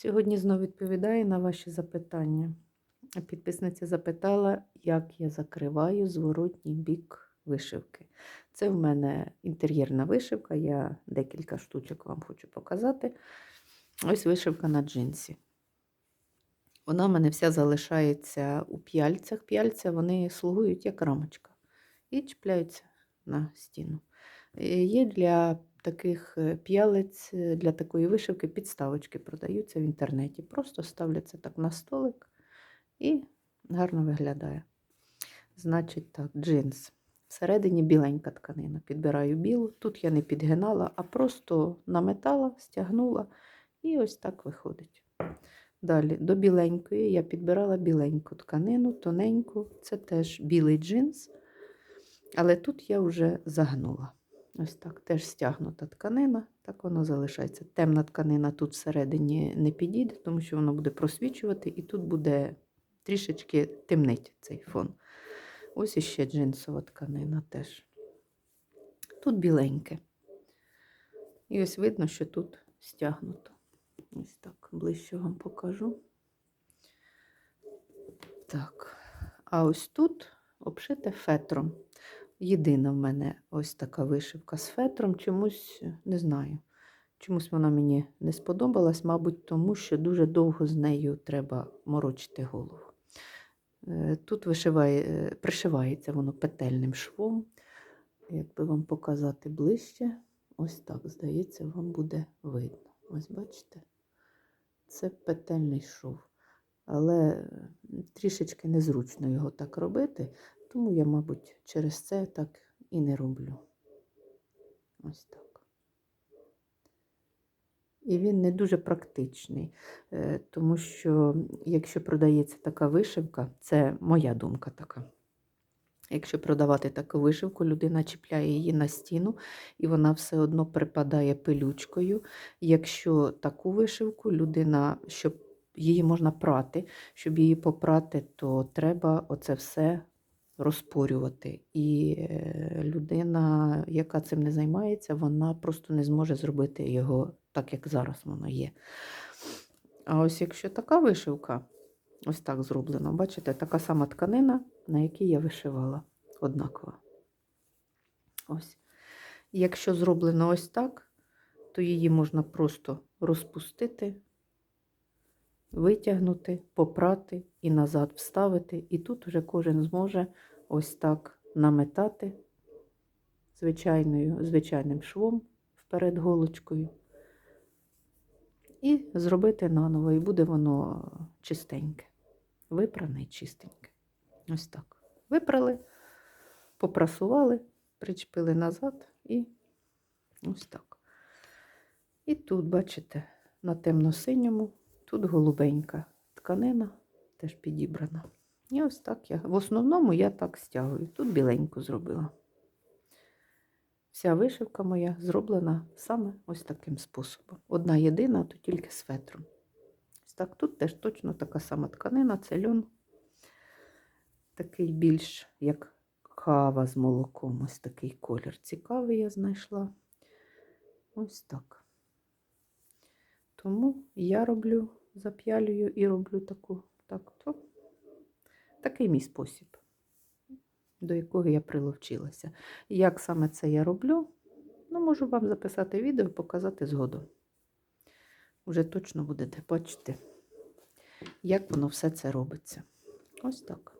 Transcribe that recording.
Сьогодні знову відповідаю на ваші запитання. Підписниця запитала, як я закриваю зворотній бік вишивки. Це в мене інтер'єрна вишивка, я декілька штучок вам хочу показати. Ось вишивка на джинсі. Вона в мене вся залишається у п'яльцях. П'яльця вони слугують як рамочка і чіпляються на стіну. Е, Є для таких е, п'ялиць, е, для такої вишивки підставочки продаються в інтернеті. Просто ставляться так на столик і гарно виглядає. Значить так, джинс. Всередині біленька тканина. Підбираю білу. Тут я не підгинала, а просто наметала, стягнула і ось так виходить. Далі до біленької я підбирала біленьку тканину, тоненьку, це теж білий джинс. Але тут я вже загнула. Ось так, теж стягнута тканина, так воно залишається. Темна тканина тут всередині не підійде, тому що воно буде просвічувати, і тут буде трішечки темнить цей фон. Ось іще джинсова тканина теж. Тут біленьке. І ось видно, що тут стягнуто. Ось так ближче вам покажу. Так, а ось тут обшите фетром. Єдина в мене ось така вишивка з фетром. Чомусь не знаю. Чомусь вона мені не сподобалась, мабуть, тому що дуже довго з нею треба морочити голову. Е, Тут вишиває, е, пришивається воно петельним швом. Як би вам показати ближче, ось так, здається, вам буде видно. Ось бачите? Це петельний шов. Але трішечки незручно його так робити, тому я, мабуть, через це так і не роблю. Ось так. І він не дуже практичний, е, тому що якщо продається така вишивка, це моя думка така. Якщо продавати таку вишивку, людина чіпляє її на стіну, і вона все одно припадає пилючкою. Якщо таку вишивку людина, щоб її можна прати, щоб її попрати, то треба оце все розпорювати. І е, людина, яка цим не займається, вона просто не зможе зробити його так, як зараз воно є. А ось якщо така вишивка, ось так зроблено, бачите, така сама тканина, на якій я вишивала, однакова. Ось. Якщо зроблено ось так, то її можна просто розпустити, витягнути, попрати і назад вставити. І тут вже кожен зможе ось так наметати звичайною, звичайним швом вперед голочкою. І зробити наново, і буде воно чистеньке. Випране і чистеньке. Ось так. Випрали, попрасували, причепили назад і ось так. І тут, бачите, на темно-синьому, тут голубенька тканина теж підібрана. І ось так я. В основному я так стягую. Тут біленьку зробила. Вся вишивка моя зроблена саме ось таким способом. Одна єдина, то тільки з фетром. Ось так, тут теж точно така сама тканина, це льон. Такий більш як кава з молоком. Ось такий колір цікавий я знайшла. Ось так. Тому я роблю, зап'ялюю і роблю таку, так, то, такий мій спосіб до якого я приловчилася. Як саме це я роблю, ну, можу вам записати відео, показати згодом. Уже точно будете бачити, як воно все це робиться. Ось так.